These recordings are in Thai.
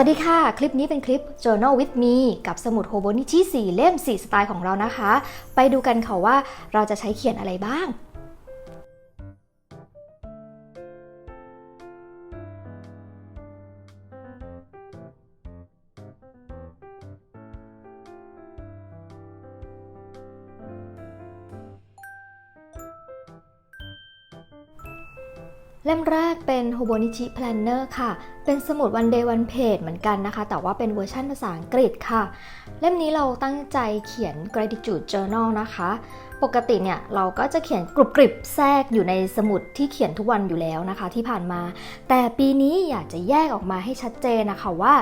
วัสดีค่ะ คลิปนี้เป็นคลิป Journal with me กับสมุดโฮโบนิชิ4เล่ม 4 สไตล์ของเรานะคะ ไปดูกันค่ะว่าเราจะใช้เขียนอะไรบ้าง เล่มแรกเป็น Hobonichi Planner ค่ะ เป็นสมุด One Day One Page เหมือนกันนะคะ แต่ว่าเป็นเวอร์ชันภาษาอังกฤษค่ะ เล่มนี้เราตั้งใจเขียน Gratitude Journal นะคะ ปกติเนี่ยเราก็จะเขียนกรุบกริบแทรกอยู่ในสมุดที่เขียนทุกวันอยู่แล้วนะคะ ที่ผ่านมา แต่ปีนี้อยากจะแยกออกมาให้ชัดเจนนะคะว่า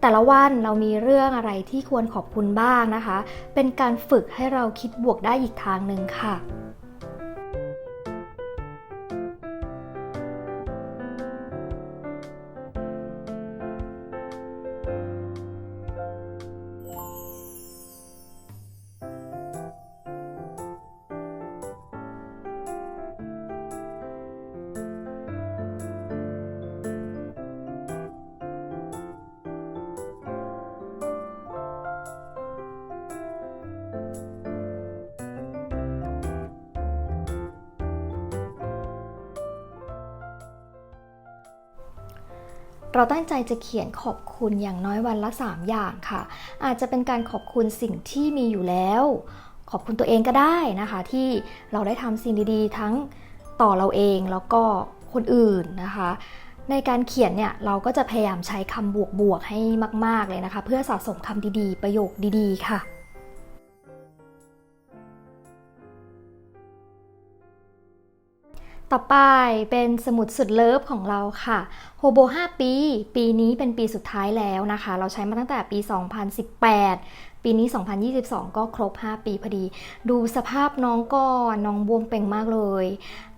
แต่ละวันเรามีเรื่องอะไรที่ควรขอบคุณบ้างนะคะ เป็นการฝึกให้เราคิดบวกได้อีกทางหนึ่งค่ะ เราตั้งใจจะเขียนขอบคุณอย่างน้อยวันละ 3 อย่างค่ะ อาจจะเป็นการขอบคุณสิ่งที่มีอยู่แล้ว ขอบคุณตัวเองก็ได้นะคะ ที่เราได้ทำสิ่งดีๆ ทั้งต่อเราเองแล้วก็คนอื่นนะคะ ในการเขียนเนี่ยเราก็จะพยายามใช้คำบวกๆให้มาก ๆเลยนะคะ เพื่อสะสมคำดีๆ ประโยคดีๆ ค่ะ ต่อไปเป็นสมุดสุดเลิฟของเราค่ะโฮโบ5 ปี ปีนี้เป็นปีสุดท้ายแล้วนะคะ เราใช้มาตั้งแต่ปี 2018 ปีนี้ 2022 ก็ครบ 5 ปีพอดี ดูสภาพน้องก่อนน้องบวมเป่งมากเลย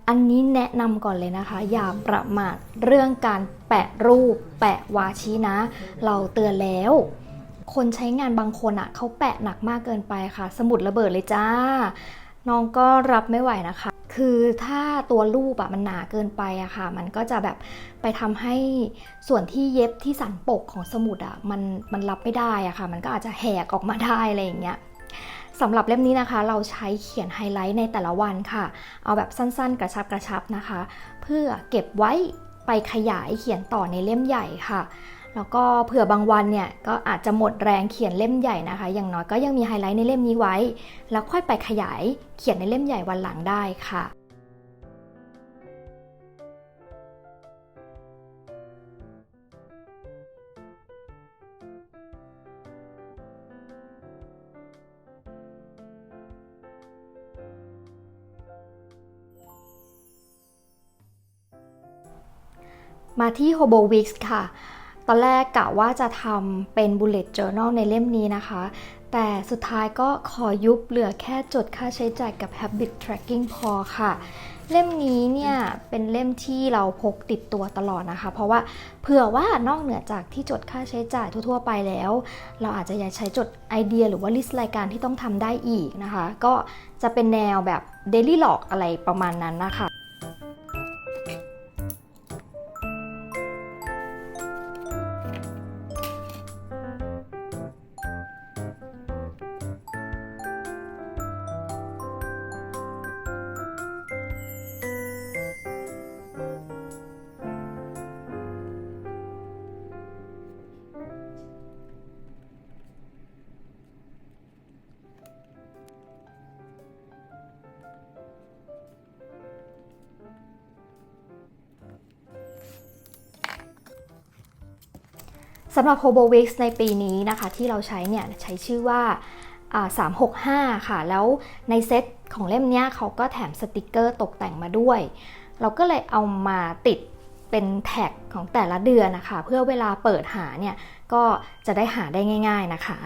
อันนี้แนะนำก่อนเลยนะคะ อย่าประมาทเรื่องการแปะรูป แปะวาชีนะ เราเตือนแล้วคนใช้งานบางคนอะ่ะเขาแปะหนักมากเกินไปค่ะ สมุดระเบิดเลยจ้า น้องก็รับไม่ไหวนะคะ คือถ้าตัวรูปอะมันหนาเกินไปอะค่ะ มันก็จะแบบไปทำให้ส่วนที่เย็บที่สันปกของสมุดอะมันมันรับไม่ได้อะค่ะ มันก็อาจจะแหกออกมาได้อะไรอย่างเงี้ยสำหรับเล่มนี้นะคะ เราใช้เขียนไฮไลท์ในแต่ละวันค่ะ เอาแบบสั้นๆ กระชับกระชับนะคะ เพื่อเก็บไว้ไปขยายเขียนต่อในเล่มใหญ่ค่ะ แล้วก็เผื่อบางวันเนี่ยก็อาจจะหมดแรงเขียนเล่มใหญ่นะคะ อย่างน้อยก็ยังมีไฮไลท์ในเล่มนี้ไว้ แล้วค่อยไปขยายเขียนในเล่มใหญ่วันหลังได้ค่ะมาที่ Hobo Weeks ค่ะ อนแรกกะว่าจะทำเป็น Bullet Journal ในเล่มนี้นะคะ แต่สุดท้ายก็ขอยุบเหลือแค่จดค่าใช้จ่ายกับ Habit Tracking พอค่ะ เล่มนี้เนี่ยเป็นเล่มที่เราพกติดตัวตลอดนะคะ เพราะว่าเผื่อว่านอกเหนือจากที่จดค่าใช้จ่ายทั่วๆไปแล้ว เราอาจจะอยากใช้จดไอเดียหรือว่าลิสต์รายการที่ต้องทำได้อีกนะคะ ก็จะเป็นแนวแบบ Daily Log อะไรประมาณนั้นนะคะ สำหรับ Hobo Weeks ในปีนี้นะคะที่เราใช้เนี่ยใช้ชื่อว่า 365 ค่ะ แล้วในเซตของเล่มเนี้ยเขาก็แถมสติกเกอร์ตกแต่งมาด้วย เราก็เลยเอามาติดเป็นแท็กของแต่ละเดือนนะคะ เพื่อเวลาเปิดหาเนี่ยก็จะได้หาได้ง่าย ๆนะคะ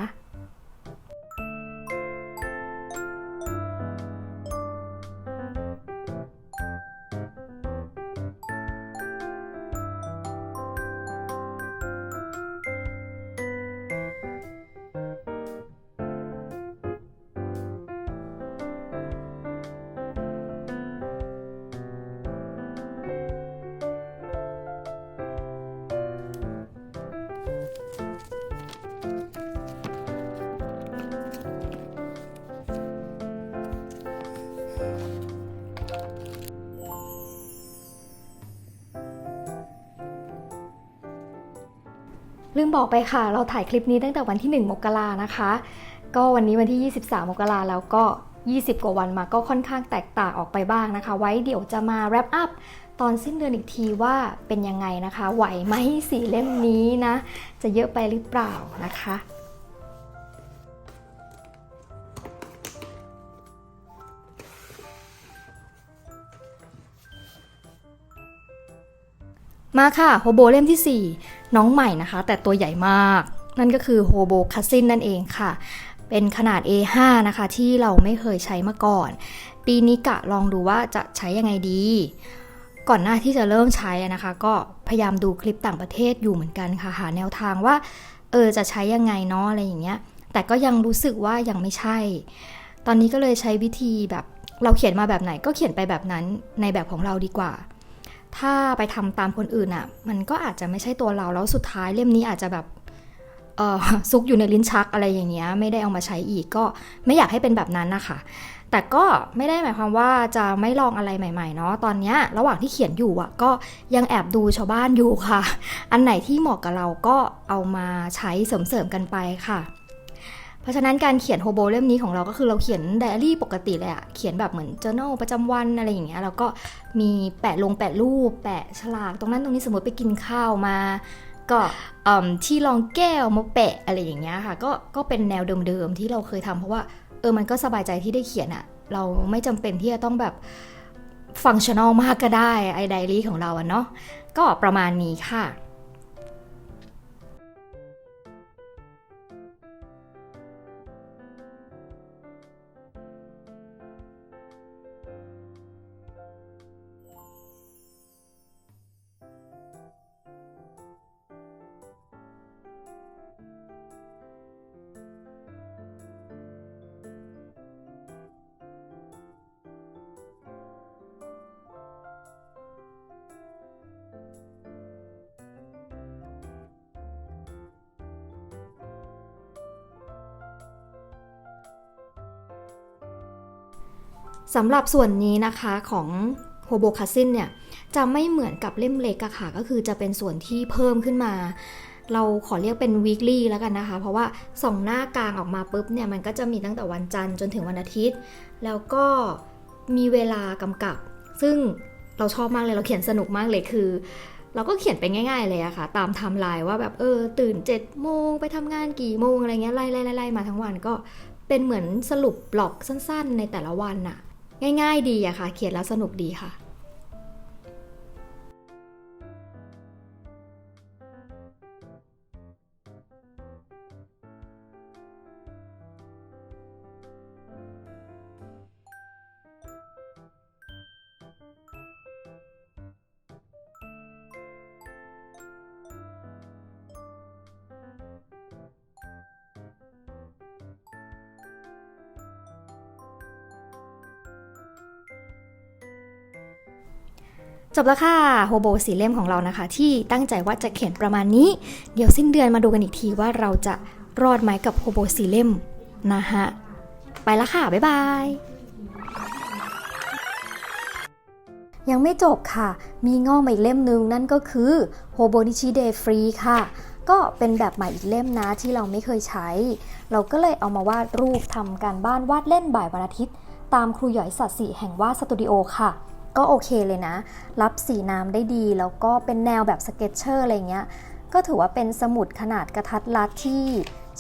ลืมบอกไปค่ะ เราถ่ายคลิปนี้ตั้งแต่วันที่ 1 มกรานะคะ ก็วันนี้วันที่ 23 มกราแล้วก็ 20 กว่าวันมาก็ค่อนข้างแตกต่างออกไปบ้างนะคะ ไว้เดี๋ยวจะมาแรปอัพตอนสิ้นเดือนอีกทีว่าเป็นยังไงนะคะ ไหวไหมสีเล่มนี้นะ จะเยอะไปหรือเปล่านะคะ มาค่ะโฮโบเล่มที่ 4 น้องใหม่นะคะ แต่ตัวใหญ่มาก นั่นก็คือโฮโบคัสซินนั่นเองค่ะ เป็นขนาด A5 นะคะ ที่เราไม่เคยใช้มาก่อน ปีนี้กะลองดูว่าจะใช้ยังไงดี ก่อนหน้าที่จะเริ่มใช้นะคะ ก็พยายามดูคลิปต่างประเทศอยู่เหมือนกันค่ะ หาแนวทางว่า เออจะใช้ยังไงเนาะอะไรอย่างเงี้ย แต่ก็ยังรู้สึกว่ายังไม่ใช่ ตอนนี้ก็เลยใช้วิธีแบบเราเขียนมาแบบไหนก็เขียนไปแบบนั้นในแบบของเราดีกว่า ถ้าไปทำตามคนอื่นอะ่ะ มันก็อาจจะไม่ใช่ตัวเราแล้วสุดท้ายเล่มนี้อาจจะแบบเออซุกอยู่ในลิ้นชักอะไรอย่างเงี้ยไม่ได้เอามาใช้อีกก็ไม่อยากให้เป็นแบบนั้นนะคะแต่ก็ไม่ได้หมายความว่าจะไม่ลองอะไรใหม่ๆเนาะตอนเนี้ยระหว่างที่เขียนอยู่อะก็ยังแอบดูชาวบ้านอยู่ค่ะ อันไหนที่เหมาะกับเราก็เอามาใช้เสริมๆกันไปค่ะ เพราะฉะนั้นการเขียนโฮโบเล่มนี้ของเราก็คือเราเขียนไดอารี่ปกติเลยอะเขียนแบบเหมือน journal ประจำวันอะไรอย่างเงี้ยแล้วก็มีแปะลงแปะรูป แปะฉลากตรงนั้นตรงนี้สมมติไปกินข้าวมา ก็ที่รองแก้วมาแปะอะไรอย่างเงี้ยค่ะ ก็ก็เป็นแนวเดิมๆที่เราเคยทำเพราะว่าเออมันก็สบายใจที่ได้เขียนอะเราไม่จำเป็นที่จะต้องแบบฟังชั่นอลมากก็ได้ไอไดอารี่ของเราอะเนาะก็ประมาณนี้ค่ะ สำหรับส่วนนี้นะคะของโฮโบคาซินเนี่ยจะไม่เหมือนกับเล่มเล็กอะค่ะ ก็คือจะเป็นส่วนที่เพิ่มขึ้นมา เราขอเรียกเป็น weekly แล้วกันนะคะ เพราะว่าสองหน้ากลางออกมาปุ๊บเนี่ยมันก็จะมีตั้งแต่วันจันทร์จนถึงวันอาทิตย์ แล้วก็มีเวลากำกับ ซึ่งเราชอบมากเลยเราเขียนสนุกมากเลยคือ เราก็เขียนไปง่าย ๆเลยอะค่ะ ตามไทม์ไลน์ว่าแบบเออตื่น7จ็ดโมงไปทำงานกี่โมงอะไรเงี้ยไล่ไล่ไล่ไล่มาทั้งวันก็เป็นเหมือนสรุปบล็อกสั้น ๆ ในแต่ละวันอะ ง่าย ๆ ดีอะค่ะ เขียนแล้วสนุกดีค่ะ จบแล้วค่ะโฮโบสีเล่มของเรานะคะ ที่ตั้งใจว่าจะเขียนประมาณนี้ เดี๋ยวสิ้นเดือนมาดูกันอีกทีว่าเราจะรอดไหมกับโฮโบสีเล่มนะฮะ ไปแล้วค่ะ บ๊ายบาย ยังไม่จบค่ะ มีงอกมาอีกเล่มนึง นั่นก็คือโฮโบนิชิเดฟรีค่ะ ก็เป็นแบบใหม่อีกเล่มนะที่เราไม่เคยใช้ เราก็เลยเอามาวาดรูปทำการบ้านวาดเล่นบ่ายวันอาทิตย์ ตามครูหยอยสัตสีแห่งวาดสตูดิโอค่ะ ก็โอเคเลยนะ รับสีน้ำได้ดี แล้วก็เป็นแนวแบบสเก็ตเชอร์อะไรเงี้ย ก็ถือว่าเป็นสมุดขนาดกระทัดรัดที่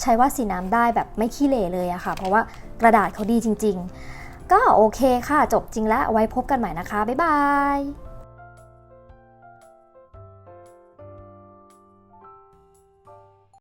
ใช้วาสีน้ำได้แบบไม่ขี้เหร่เลยอะค่ะ เพราะว่ากระดาษเขาดีจริง ๆ ก็โอเคค่ะ จบจริงแล้วไว้พบกันใหม่นะคะ บ๊ายบาย